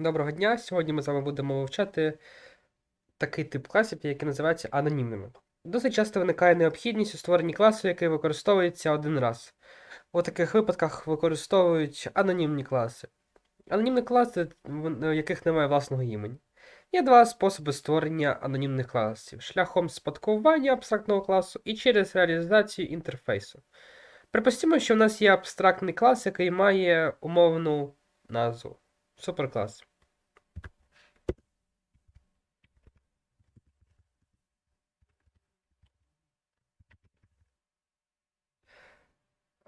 Доброго дня! Сьогодні ми з вами будемо вивчати такий тип класів, який називається анонімними. Досить часто виникає необхідність у створенні класу, який використовується один раз. У таких випадках використовують анонімні класи. Анонімні класи, в в яких немає власного імені. Є два способи створення анонімних класів: шляхом спадкування абстрактного класу і через реалізацію інтерфейсу. Припустимо, що в нас є абстрактний клас, який має умовну назву. Суперклас.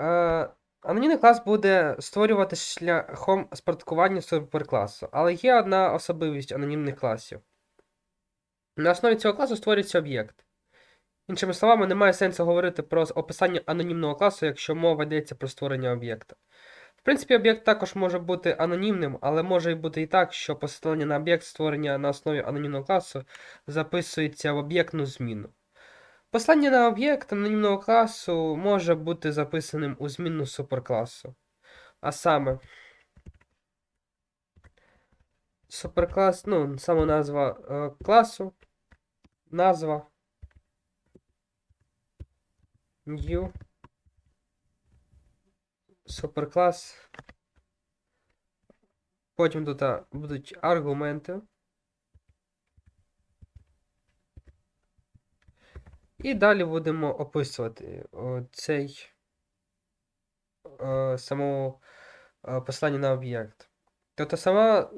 Е, Анонімний клас буде створюватися шляхом спадкування суперкласу, але є одна особливість анонімних класів. На основі цього класу створюється об'єкт. Іншими словами, немає сенсу говорити про описання анонімного класу, якщо мова йдеться про створення об'єкта. В принципі, об'єкт також може бути анонімним, але може й бути і так, що посилання на об'єкт створення на основі анонімного класу записується в об'єктну зміну. Послання на об'єкт анонімного класу може бути записаним у змінну суперкласу. А саме, суперклас, ну, саме назва е, класу, назва new суперклас. Потім тут будуть аргументи. І далі будемо описувати цей е, саму е, послання на об'єкт. Тобто сама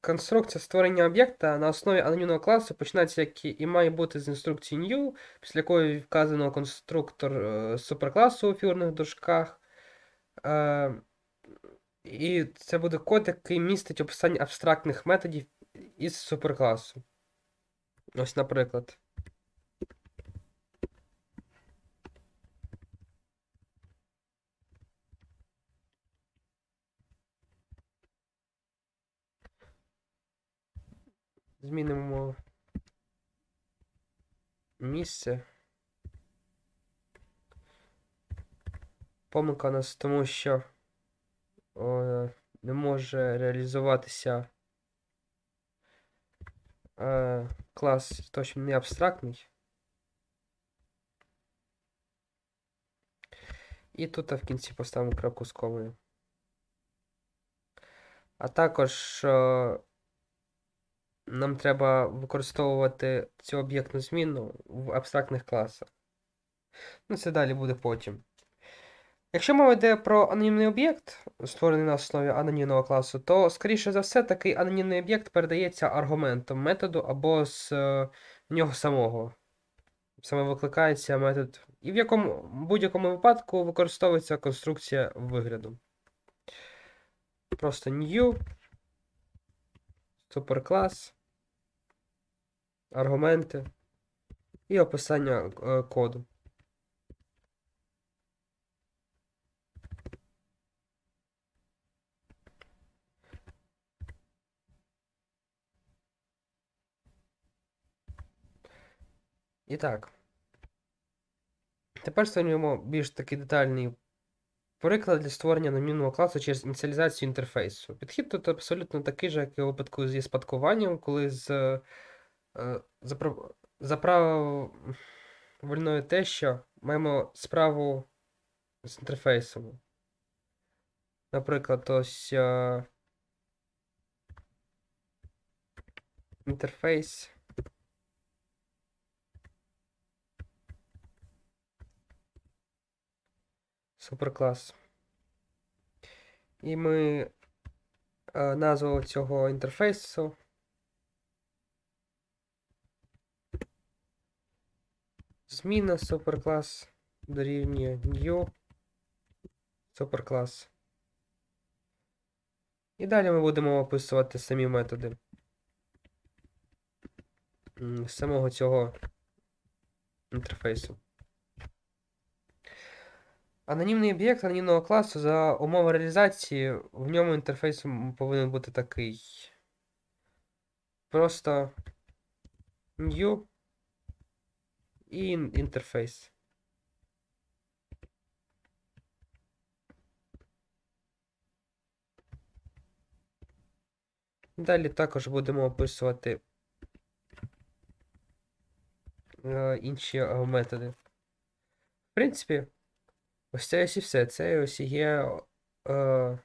конструкція створення об'єкта на основі анонімного класу починається як і, має бути з інструкції new, після якої вказано конструктор е, суперкласу у фігурних дужках. І це буде код, який містить описання абстрактних методів із суперкласу. Ось, наприклад. Змінимо місце. Помилка у нас тому, що о, не може реалізуватися е, клас точно не абстрактний. І тут в кінці поставимо крапку з комою. А також е, нам треба використовувати цю об'єктну зміну в абстрактних класах. Ну, це далі буде потім. Якщо мова йде про анонімний об'єкт, створений на основі анонімного класу, то, скоріше за все, такий анонімний об'єкт передається аргументом методу або з е, нього самого. Саме викликається метод. І в якому будь-якому випадку використовується конструкція вигляду. Просто new, суперклас, аргументи і описання е, коду. І так. Тепер створюємо більш такий детальний приклад для створення анонімного класу через ініціалізацію інтерфейсу. Підхід тут абсолютно такий же, як і у випадку зі спадкуванням, коли з е, запра- заправленою те, що маємо справу з інтерфейсом. Наприклад, ось е, інтерфейс. Суперклас. І ми е, назву цього інтерфейсу. Зміна суперклас дорівнює new суперклас. І далі ми будемо описувати самі методи самого цього інтерфейсу. Анонімний об'єкт анонімного класу за умови реалізації в ньому інтерфейс повинен бути такий. Просто new і інтерфейс. Далі також будемо описувати е, інші е, методи. В принципі, ось це ось і все. Це ось є е,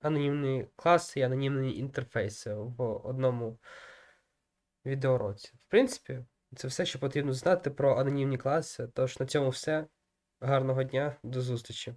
анонімні класи і анонімні інтерфейси в одному відеоуроці. В принципі, це все, що потрібно знати про анонімні класи. Тож на цьому все. Гарного дня, до зустрічі!